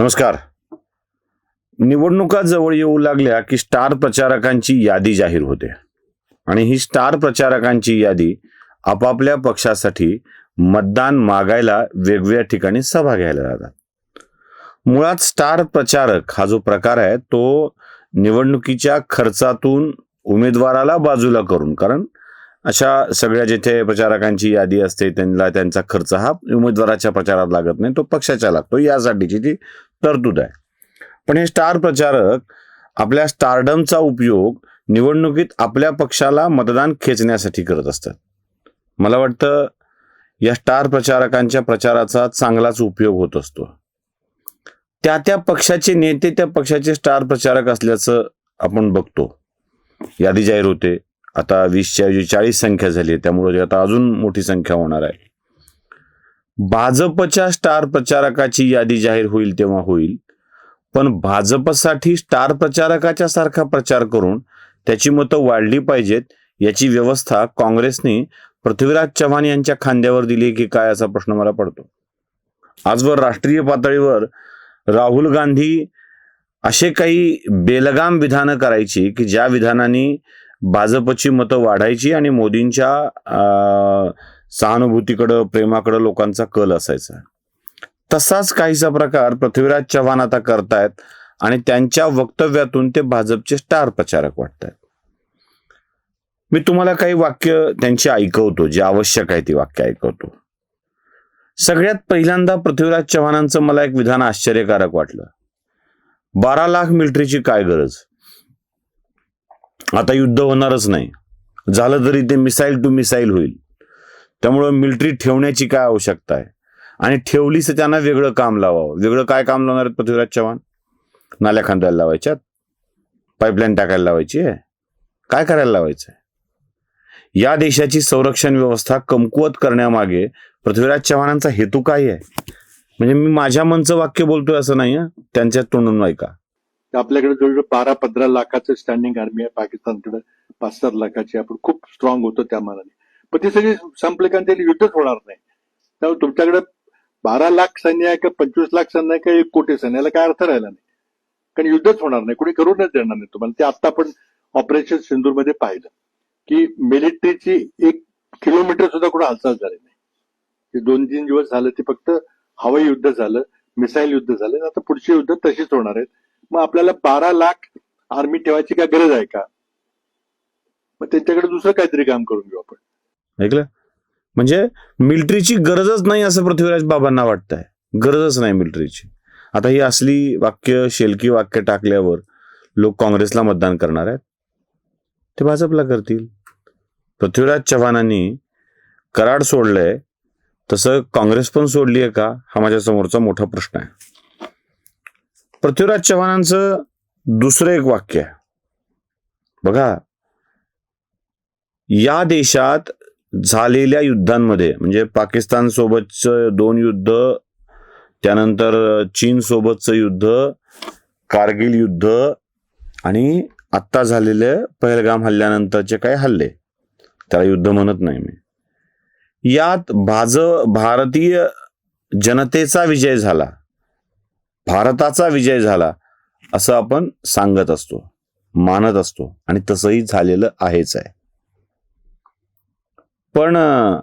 नमस्कार. निवडणुका जवळ येऊ लागल्या की स्टार प्रचारकांची यादी जाहीर होते. आणि ही स्टार प्रचारकांची यादी आपापल्या पक्षासाठी मतदान मागायला वेगवेगळ्या ठिकाणी सभा घ्यायला जातात. मुळात स्टार प्रचारक हा जो प्रकार आहे तो निवडणुकीच्या खर्चातून उमेदवाराला बाजूला करून कारण अशा सगळ्या जिथे प्रचारकांची यादी असते त्यांना त्यांचा खर्च हा उमेदवाराच्या प्रचारात लागत नाही तो पक्षाच्या लागतो. यासाठीची ती तरतूद आहे. पण हे स्टार प्रचारक आपल्या स्टारडमचा उपयोग निवडणुकीत आपल्या पक्षाला मतदान खेचण्यासाठी करत असतात. मला वाटतं या स्टार प्रचारकांच्या प्रचाराचा चांगलाच उपयोग होत असतो. त्या त्या पक्षाचे नेते त्या पक्षाचे स्टार प्रचारक असल्याचं आपण बघतो. यादी जाहीर होते. आता वीसच्या ऐवजी चाळीस संख्या झाली आहे. त्यामुळे आता अजून मोठी संख्या होणार आहे. भाजपच्या स्टार प्रचारकाची यादी जाहीर होईल तेव्हा होईल. पण भाजपसाठी स्टार प्रचारकाच्या सारखा प्रचार करून त्याची मतं वाढली पाहिजेत याची व्यवस्था काँग्रेसने पृथ्वीराज चव्हाण यांच्या खांद्यावर दिली की काय असा प्रश्न मला पडतो. आजवर राष्ट्रीय पातळीवर राहुल गांधी असे काही बेलगाम विधानं करायची की ज्या विधानांनी भाजपची मतं वाढायची आणि मोदींच्या अं, सहानुभूतीकडं प्रेमाकडं लोकांचा कल असायचा. तसाच काहीसा प्रकार पृथ्वीराज चव्हाण आता करतायत आणि त्यांच्या वक्तव्यातून ते भाजपचे स्टार प्रचारक वाटतात मी तुम्हाला काही वाक्य त्यांची ऐकवतो जे आवश्यक आहे ती वाक्य ऐकवतो. सगळ्यात पहिल्यांदा पृथ्वीराज चव्हाणांचं मला एक विधान आश्चर्यकारक वाटलं. बारा लाख मिलिटरीची काय गरज? आता युद्ध होणारच नाही. झालं तरी ते मिसाईल टू मिसाईल होईल. त्यामुळं मिलिटरी ठेवण्याची काय आवश्यकता आहे? आणि ठेवलीच तर त्यांना वेगळं काम लावावं. वेगळं काय काम लावणार आहेत पृथ्वीराज चव्हाण? नाल्या खांदायला लावायच्यात? पाईपलाईन टाकायला लावायची आहे? काय करायला लावायचं आहे या देशाची संरक्षण व्यवस्था कमकुवत करण्यामागे पृथ्वीराज चव्हाणांचा हेतू काय आहे? म्हणजे मी माझ्या मनचं वाक्य बोलतोय असं नाही त्यांच्या तोंडून ऐका. आपल्याकडे जवळजवळ बारा पंधरा लाखाचं स्टँडिंग आर्मी आहे. पाकिस्तानकडे पाच सात लाखाची. आपण खूप स्ट्रॉंग होतो त्या मानाने. पण ते सगळे संपले कारण त्याला युद्धच होणार नाही. त्यामुळे तुमच्याकडे बारा लाख सैन्य आहे का पंचवीस लाख सैन्य आहे का एक कोटी सैन्य याला काय अर्थ राहिला नाही. कारण युद्धच होणार नाही. कोणी करूनच देणार नाही तुम्हाला. ते आता आपण ऑपरेशन सिंदूरमध्ये पाहिलं. की मिलिटरीची एक किलोमीटर सुद्धा कुठं हालचाल झाली नाही. ते दोन तीन दिवस झालं ते फक्त हवाई युद्ध झालं मिसाईल युद्ध झालं. आता पुढचे युद्ध तशीच होणार आहेत. मग आपल्याला बारा लाख आर्मी ठेवायची काय गरज आहे का? मग त्यांच्याकडे दुसरं काहीतरी काम करून घेऊ आपण. ऐकलं? म्हणजे मिलिटरीची गरजच नाही असं पृथ्वीराज बाबांना वाटतंय. गरजच नाही मिलिटरीची. आता ही असली वाक्य शेलकी वाक्य टाकल्यावर लोक काँग्रेसला मतदान करणार आहेत. ते भाजपला करतील. पृथ्वीराज चव्हाणांनी कराड सोडलंय. तसं काँग्रेस पण सोडली आहे का? हा माझ्या समोरचा मोठा प्रश्न आहे. पृथ्वीराज चव्हाणांचं दुसरं एक वाक्य आहे. बघा. या देशात झालेल्या युद्धांमध्ये म्हणजे पाकिस्तान सोबतचं दोन युद्ध त्यानंतर चीन सोबतचं युद्ध कारगिल युद्ध आणि आत्ता झालेले पहलगाम हल्ल्यानंतरचे काही हल्ले. त्याला युद्ध म्हणत नाही मी. यात भाज भारतीय जनतेचा विजय झाला. भारताचा विजय झाला असं आपण सांगत असतो मानत असतो. आणि तसंही झालेलं आहेच आहे. पण अं,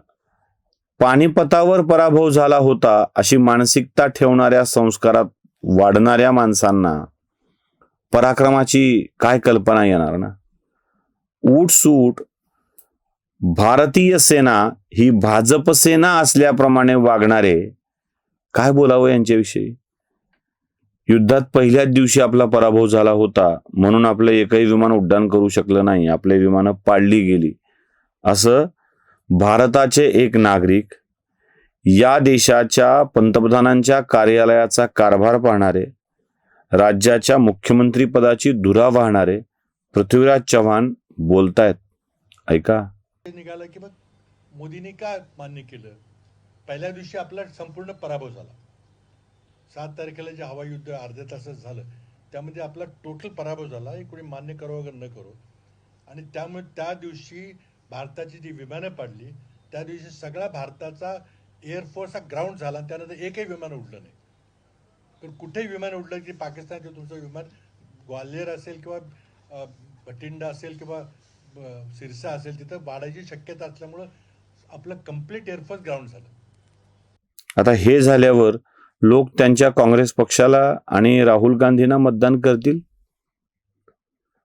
पानिपतावर पराभव झाला होता अशी मानसिकता ठेवणाऱ्या संस्कारात वाढणाऱ्या माणसांना पराक्रमाची काय कल्पना येणार ना? उठसूट भारतीय सेना ही भाजप सेना असल्याप्रमाणे वागणारे काय बोलावं यांच्याविषयी? युद्धात पहिल्याच दिवशी आपला पराभव झाला होता म्हणून आपलं एकही विमान उड्डाण करू शकलं नाही आपले विमानं पाडली गेली. असं भारताचे एक नागरिक या देशाच्या पंतप्रधानांच्या कार्यालयाचा कारभार पाहणारे राज्याच्या मुख्यमंत्रीपदाची धुरा वाहणारे पृथ्वीराज चव्हाण बोलतायत. ऐका. निघालं की मग मोदींनी का मान्य केलं? पहिल्या दिवशी आपला संपूर्ण पराभव झाला. सात तारखेला जे हवाई युद्ध अर्ध्या तासात झालं त्यामध्ये आपला टोटल पराभव झाला. हे कोणी मान्य करो वगैरे न करो आणि त्यामुळे त्या दिवशी भारताची जी विमानं पडली त्या दिवशी सगळा भारताचा एअरफोर्स हा ग्राउंड झाला आणि त्यानंतर एकही विमान उडलं नाही. पण कुठेही विमान उडलं की पाकिस्तानचं तुमचं विमान ग्वाल्हेर असेल किंवा भटिंडा असेल किंवा सिरसा असेल तिथं वाढायची शक्यता असल्यामुळं आपलं कंप्लीट एअरफोर्स ग्राउंड झालं. आता हे झाल्यावर लोक त्यांच्या काँग्रेस पक्षाला आणि राहुल गांधींना मतदान करतील?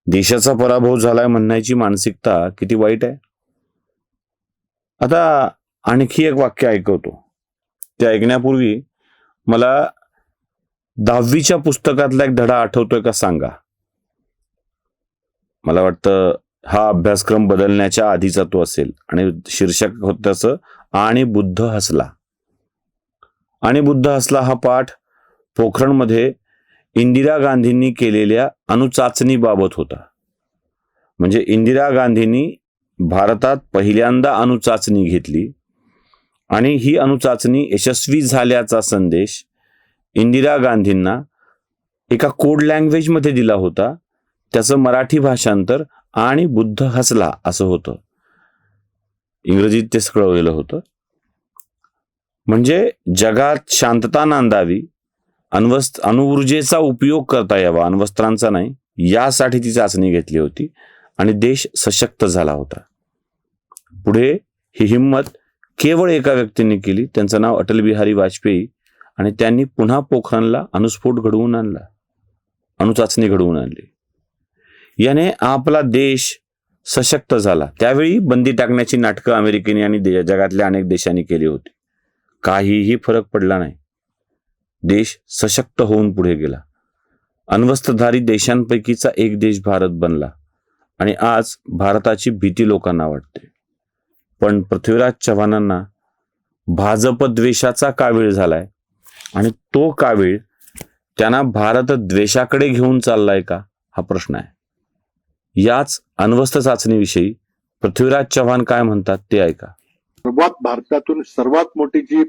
देशाचा पराभव झालाय म्हणण्याची मानसिकता किती वाईट आहे? आता आणखी एक वाक्य ऐकवतो. ते ऐकण्यापूर्वी मला दहावीच्या पुस्तकातला एक धडा आठवतोय का सांगा. मला वाटतं हा अभ्यासक्रम बदलण्याच्या आधीचा तो असेल. आणि शीर्षक होत त्याचं आणि बुद्ध हसला. आणि बुद्ध हसला हा पाठ पोखरणमध्ये इंदिरा गांधींनी केलेल्या अणुचाचणीबाबत होता. म्हणजे इंदिरा गांधींनी भारतात पहिल्यांदा अणुचाचणी घेतली आणि ही अणुचाचणी यशस्वी झाल्याचा संदेश इंदिरा गांधींना एका कोड लँग्वेजमध्ये दिला होता. त्याचं मराठी भाषांतर आणि बुद्ध हसला असं होतं. इंग्रजीत ते कळवलेलं होतं. म्हणजे जगात शांतता नांदावी अण्वस्त अणुऊर्जेचा उपयोग करता यावा अण्वस्त्रांचा नाही यासाठी ती चाचणी घेतली होती आणि देश सशक्त झाला होता. पुढे ही हिंमत केवळ एका व्यक्तीने केली. त्यांचं नाव अटल बिहारी वाजपेयी आणि त्यांनी पुन्हा पोखरणला अणुस्फोट घडवून आणला. अणुचाचणी घडवून आणली. याने आपला देश सशक्त झाला. त्यावेळी बंदी टाकण्याची नाटकं अमेरिकेने आणि जगातल्या अनेक देशांनी केली होती. काहीही फरक पडला नाही. देश सशक्त होऊन पुढे गेला. अण्वस्त्रधारी देशांपैकीचा एक देश भारत बनला आणि आज भारताची भीती लोकांना वाटते. पण पृथ्वीराज चव्हाणांना भाजप द्वेषाचा कावीळ झालाय. आणि तो कावीळ त्यांना भारत द्वेषाकडे घेऊन चाललाय का? हा प्रश्न आहे. याच अण्वस्त्र चाचणीविषयी पृथ्वीराज चव्हाण काय म्हणतात ते ऐका. सर्वात भारतातून सर्वात मोठी जी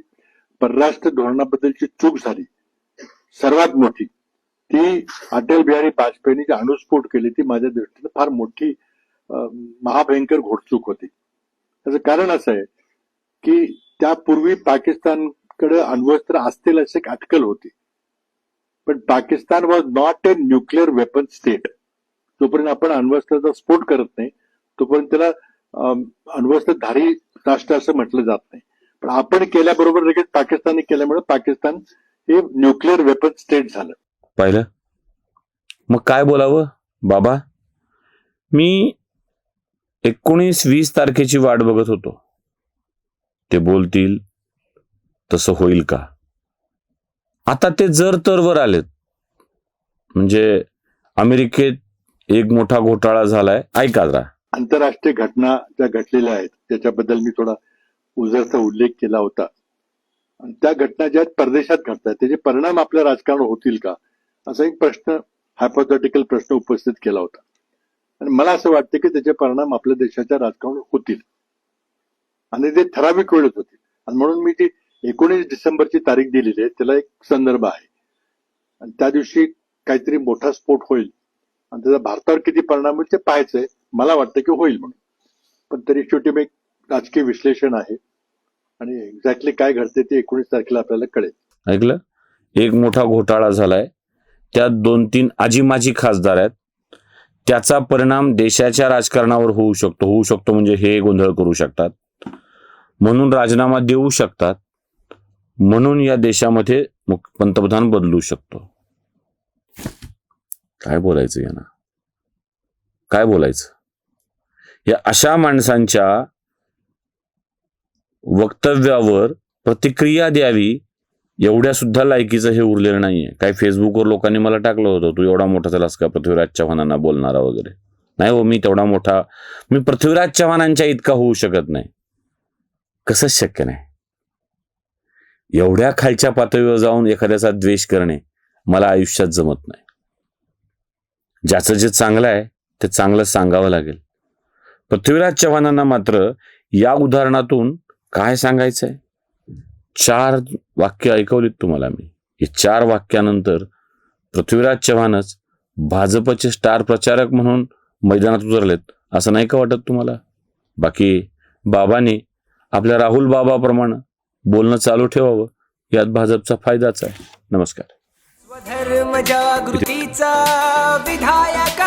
परराष्ट्र धोरणाबद्दलची चूक झाली सर्वात मोठी ती अटल बिहारी वाजपेयींनी जी अणुस्फोट केली ती माझ्या दृष्टीने फार मोठी महाभयंकर घोडचूक होती. त्याचं कारण असं आहे की त्यापूर्वी पाकिस्तानकडे अण्वस्त्र असतील असे एक अटकल होती. पण Pakistan was not a nuclear weapon state जोपर्यंत आपण अण्वस्त्राचा स्फोट करत नाही तोपर्यंत त्याला अण्वस्त्रधारी राष्ट्र असं म्हटलं जात नाही. पण आपण केल्याबरोबर लगेच पाकिस्तानने केल्यामुळे पाकिस्तान हे न्यूक्लिअर वेपन स्टेट झालं. पाहिलं? मग काय बोलावं? बाबा? मी एकोणीस वीस तारखेची वाट बघत होतो. ते बोलतील तसं होईल का? आता ते जर तरवर आलेत म्हणजे अमेरिकेत एक मोठा घोटाळा झालाय. ऐका जरा. आंतरराष्ट्रीय घटना ज्या घडलेल्या आहेत. त्याच्याबद्दल मी थोडा उजरचा उल्लेख केला होता. आणि त्या घटना ज्या परदेशात घडतात त्याचे परिणाम आपल्या राजकारणावर होतील का? असा एक प्रश्न हायपोथेटिकल प्रश्न उपस्थित केला होता. आणि मला असं वाटतं की त्याचे परिणाम आपल्या देशाच्या राजकारणावर होतील. आणि ते ठराविक वेळेत होतील. आणि म्हणून मी ती एकोणीस डिसेंबरची तारीख दिलेली आहे. त्याला एक संदर्भ आहे. आणि त्या दिवशी काहीतरी मोठा स्फोट होईल. आणि त्याचा भारतावर किती परिणाम होईल ते पाहायचंय मला वाटतं की होईल म्हणून. पण तरी शेवटी मी एक राजकीय विश्लेषण आहे. आणि एक्झॅक्टली काय घडते ते एकोणीस तारखेला आपल्याला कळेल. ऐकलं? एक मोठा घोटाळा झालाय. त्यात दोन तीन आजी माझी खासदार आहेत. त्याचा परिणाम देशाच्या राजकारणावर होऊ शकतो. होऊ शकतो म्हणजे हे गोंधळ करू शकतात. म्हणून राजीनामा देऊ शकतात. म्हणून या देशामध्ये पंतप्रधान बदलू शकतो. काय बोलायचं यांना? काय बोलायचं? या अशा माणसांच्या वक्तव्यावर प्रतिक्रिया द्यावी एवढ्या सुद्धा लायकीचं हे उरलेलं नाहीये. काय फेसबुकवर लोकांनी मला टाकलं होतं तू एवढा मोठा झालास का पृथ्वीराज चव्हाणांना बोलणारा वगैरे? नाही हो मी तेवढा मोठा मी पृथ्वीराज चव्हाणांच्या इतका होऊ शकत नाही. कसंच शक्य नाही? एवढ्या खालच्या पातळीवर जाऊन एखाद्याचा द्वेष करणे मला आयुष्यात जमत नाही. ज्याचं जे चांगलं आहे ते चांगलं सांगावं लागेल. पृथ्वीराज चव्हाणांना मात्र या उदाहरणातून काय सांगायचंय? चार वाक्य ऐकवलीत तुम्हाला मी. हे चार वाक्यानंतर पृथ्वीराज चव्हाणच भाजपचे स्टार प्रचारक म्हणून मैदानात उतरलेत असं नाही का वाटत तुम्हाला? बाकी बाबांनी आपल्या राहुल बाबाप्रमाणे बोलणं चालू ठेवावं यात भाजपचा फायदाच आहे. नमस्कार. स्वधर्म जागृतीचा विधायक